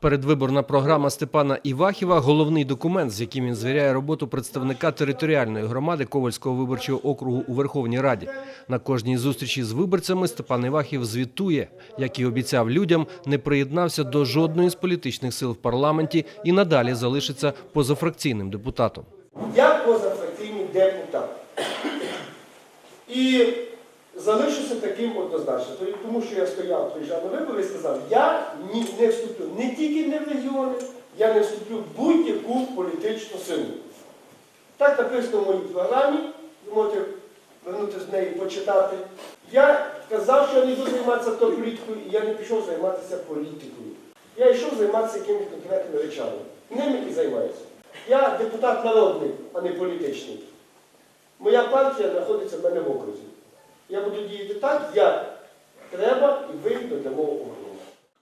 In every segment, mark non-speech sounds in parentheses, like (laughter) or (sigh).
Передвиборна програма Степана Івахіва головний документ, з яким він звіряє роботу представника територіальної громади Ковальського виборчого округу у Верховній Раді. На кожній зустрічі з виборцями Степан Івахів звітує, як і обіцяв людям, не приєднався до жодної з політичних сил в парламенті і надалі залишиться позафракційним депутатом. Я позафракційний депутат. І залишуся таким однозначно. Тобто, Тому що я стояв, приїжджав на вибори і сказав, я не вступлю не тільки не в регіони, я не вступлю в будь-яку політичну силу. Так написано в моїй програмі, ви можете вернути з неї почитати. Я казав, що я не буду займатися то політикою, і я не пішов займатися політикою. Я йшов займатися якимись конкретними речами. Ними і займаюся. Я депутат народний, а не політичний. Моя партія знаходиться в мене в окрузі. Я буду діяти так, як треба і вигідно для мого округу.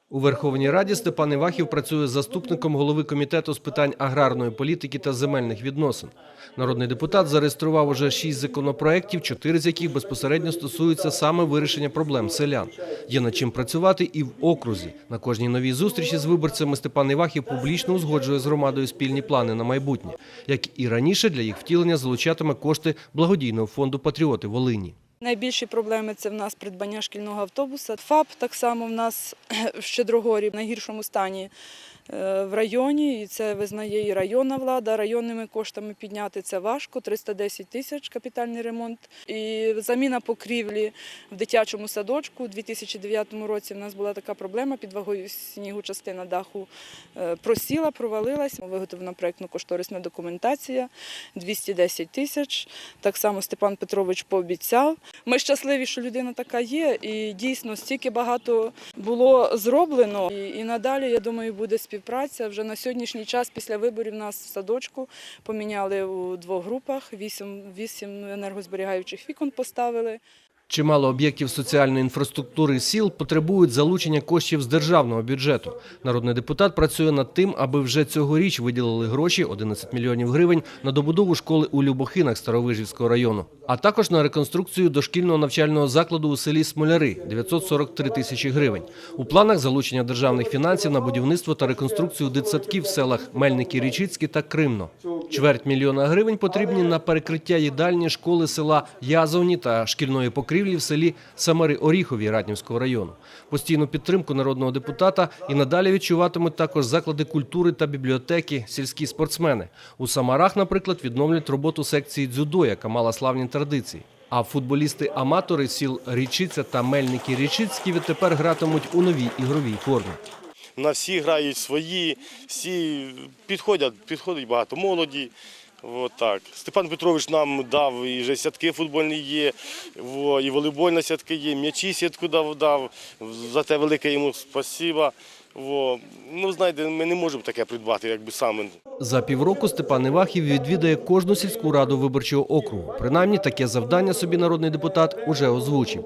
У Верховній Раді Степан Івахів працює заступником голови комітету з питань аграрної політики та земельних відносин. Народний депутат зареєстрував уже шість законопроєктів, чотири з яких безпосередньо стосуються саме вирішення проблем селян. Є над чим працювати і в окрузі. На кожній новій зустрічі з виборцями Степан Івахів публічно узгоджує з громадою спільні плани на майбутнє. Як і раніше, для їх втілення залучатиме кошти благодійного фонду Патріоти Волині. Найбільші проблеми це в нас придбання шкільного автобуса. ФАП так само в нас (clears throat) в Щедрогорі в найгіршому стані е, в районі. І це визнає і районна влада. Районними коштами підняти це важко. 310 тисяч капітальний ремонт. І заміна покрівлі в дитячому садочку. У 2009 році в нас була така проблема. Під вагою снігу частина даху е, просіла, провалилась. Виготовлена проєктно-кошторисна документація 210 тисяч. Так само Степан Петрович пообіцяв. Ми щасливі, що людина така є, і дійсно стільки багато було зроблено. І, і надалі, я думаю, буде співпраця. Вже на сьогоднішній час після виборів нас в садочку поміняли у двох групах. Вісім, вісім енергозберігаючих вікон поставили. Чимало об'єктів соціальної інфраструктури сіл потребують залучення коштів з державного бюджету. Народний депутат працює над тим, аби вже цьогоріч виділили гроші 11 мільйонів гривень на добудову школи у Любохинах Старовижівського району, а також на реконструкцію дошкільного навчального закладу у селі Смоляри 943 тисячі гривень. У планах залучення державних фінансів на будівництво та реконструкцію дитсадків в селах Мельники, Річицькі та Кримно. Чверть мільйона гривень потрібні на перекриття їдальні школи села Язовні та шкільної покрівлі в селі Самари Оріхові Раднівського району. Постійну підтримку народного депутата і надалі відчуватимуть також заклади культури та бібліотеки, сільські спортсмени. У Самарах, наприклад, відновлять роботу секції дзюдо, яка мала славні традиції. А футболісти-аматори сіл Річиця та Мельники Річицькі відтепер гратимуть у новій ігровій формі. На всі грають свої, всі підходять, підходить багато молоді. От так. Степан Петрович нам дав і вже сітки футбольні є, і волейбольні сітки є, м'ячі сітку дав, дав. За те велике йому спасіба. Во. Ну, знаєте, ми не можемо таке придбати, якби саме. За півроку Степан Івахів відвідає кожну сільську раду виборчого округу. Принаймні таке завдання собі народний депутат уже озвучив.